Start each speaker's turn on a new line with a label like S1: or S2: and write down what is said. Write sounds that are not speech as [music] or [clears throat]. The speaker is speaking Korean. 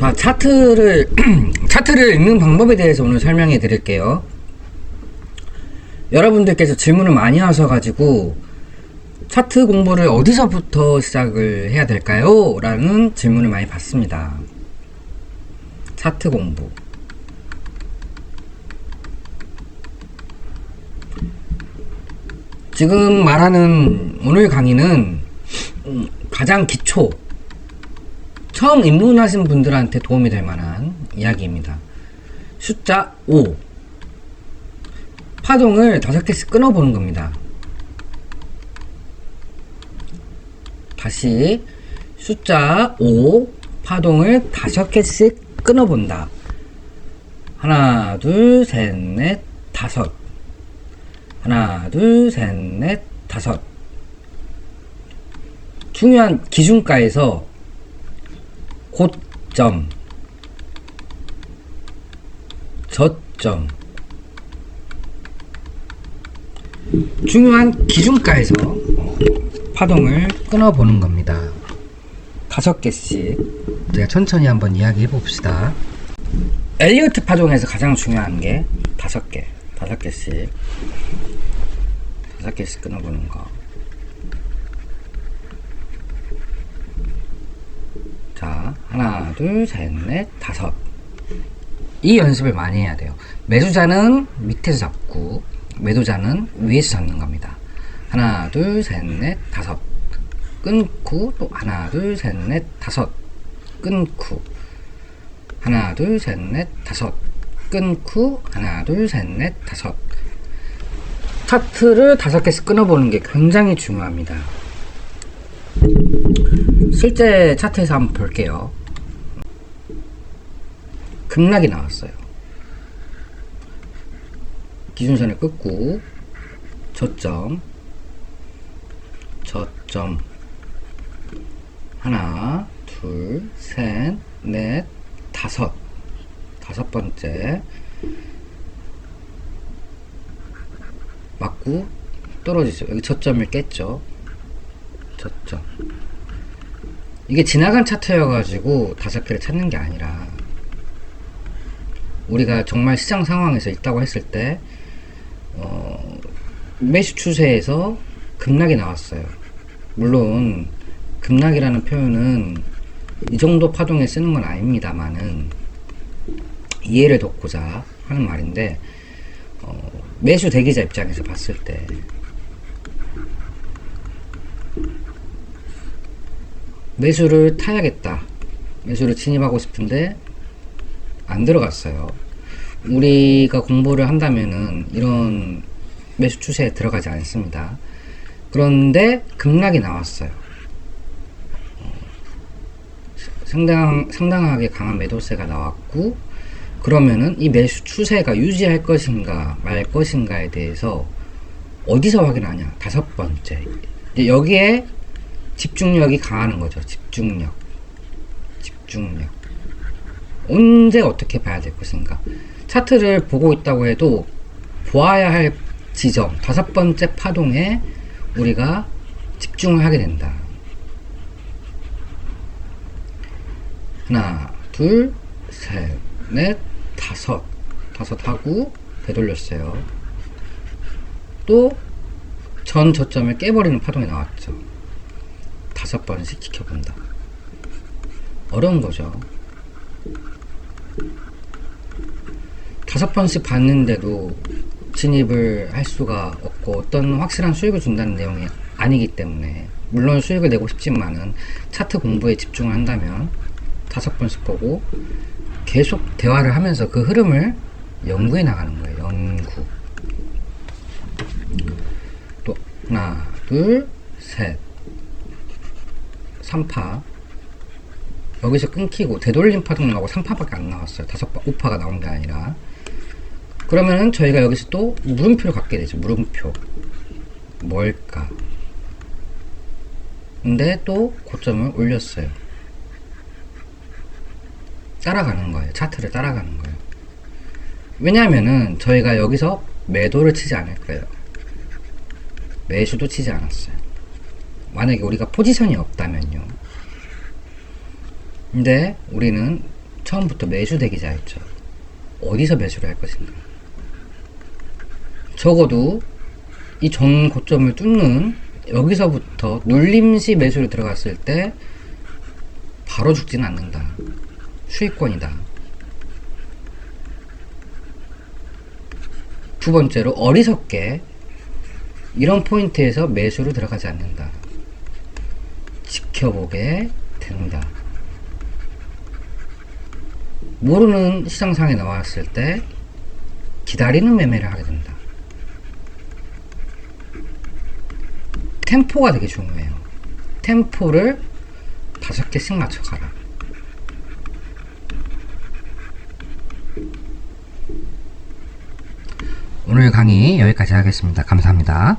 S1: 자, 차트를, [clears throat] 차트를 읽는 방법에 대해서 오늘 설명해 드릴게요. 여러분들께서 질문을 많이 하셔가지고, 차트 공부를 어디서부터 시작을 해야 될까요? 라는 질문을 많이 받습니다. 차트 공부. 지금 말하는 오늘 강의는 음, 가장 기초, 처음 입문하신 분들한테 도움이 될 만한 이야기입니다. 숫자 5. 파동을 다섯 개씩 끊어보는 겁니다. 다시 숫자 5. 파동을 다섯 개씩 끊어본다. 하나, 둘, 셋, 넷, 다섯. 하나, 둘, 셋, 넷, 다섯. 중요한 기준가에서 고점, 저점, 중요한 기준가에서 어, 파동을 끊어보는 겁니다. 다섯 개씩 제가 천천히 한번 이야기해 봅시다. 엘리어트 파동에서 가장 중요한 게 다섯 개, 다섯 개씩, 다섯 개씩 끊어보는 거. 자, 하나, 둘, 셋, 넷, 다섯. 이 연습을 많이 해야 돼요. 매수자는 밑에서 잡고, 매도자는 위에서 잡는 겁니다. 하나, 둘, 셋, 넷, 다섯. 끊고, 또 하나, 둘, 셋, 넷, 다섯. 끊고. 하나, 둘, 셋, 넷, 다섯. 끊고, 하나, 둘, 셋, 넷, 다섯. 차트를 다섯 개씩 끊어보는 게 굉장히 중요합니다. 실제 차트에서 한번 볼게요. 급락이 나왔어요. 기준선을 끊고 저점 저점 하나 둘셋넷 다섯 다섯 번째 맞고 떨어지죠. 여기 저점을 깼죠. 저점 이게 지나간 차트여가지고 다섯 개를 찾는 게 아니라 우리가 정말 시장 상황에서 있다고 했을 때 어, 매수 추세에서 급락이 나왔어요. 물론 급락이라는 표현은 이 정도 파동에 쓰는 건 아닙니다만은 이해를 돕고자 하는 말인데 어, 매수 대기자 입장에서 봤을 때 매수를 타야겠다. 매수를 진입하고 싶은데 안 들어갔어요. 우리가 공부를 한다면은 이런 매수 추세에 들어가지 않습니다. 그런데 급락이 나왔어요. 어, 상당, 상당하게 강한 매도세가 나왔고, 그러면은 이 매수 추세가 유지할 것인가 말 것인가에 대해서 어디서 확인하냐? 다섯 번째. 여기에 집중력이 강하는 거죠. 집중력. 집중력. 언제 어떻게 봐야 될 것인가. 차트를 보고 있다고 해도 보아야 할 지점, 다섯 번째 파동에 우리가 집중을 하게 된다. 하나, 둘, 셋, 넷, 다섯. 다섯 하고 되돌렸어요. 또 전 저점을 깨버리는 파동이 나왔죠. 다섯 번씩 지켜본다. 어려운 거죠. 다섯 번씩 봤는데도 진입을 할 수가 없고 어떤 확실한 수익을 준다는 내용이 아니기 때문에 물론 수익을 내고 싶지만은 차트 공부에 집중을 한다면 다섯 번씩 보고 계속 대화를 하면서 그 흐름을 연구해 나가는 거예요. 연구. 또 하나, 둘, 셋. 3파 여기서 끊기고 되돌림 파동 나오고 3파밖에 안 나왔어요. 다섯 파, 5파가 나온 게 아니라 그러면은 저희가 여기서 또 물음표를 갖게 되죠. 물음표 뭘까? 근데 또 고점을 올렸어요. 따라가는 거예요. 차트를 따라가는 거예요. 왜냐하면은 저희가 여기서 매도를 치지 않을 거예요. 매수도 치지 않았어요. 만약에 우리가 포지션이 없다면요. 근데 우리는 처음부터 매수 대기자였죠. 어디서 매수를 할 것인가? 적어도 이 전 고점을 뚫는 여기서부터 눌림시 매수를 들어갔을 때 바로 죽지는 않는다. 수익권이다. 두 번째로 어리석게 이런 포인트에서 매수를 들어가지 않는다. 지켜보게 된다. 모르는 시장상에 나왔을 때 기다리는 매매를 하게 된다. 템포가 되게 중요해요. 템포를 다섯 개씩 맞춰가라. 오늘 강의 여기까지 하겠습니다. 감사합니다.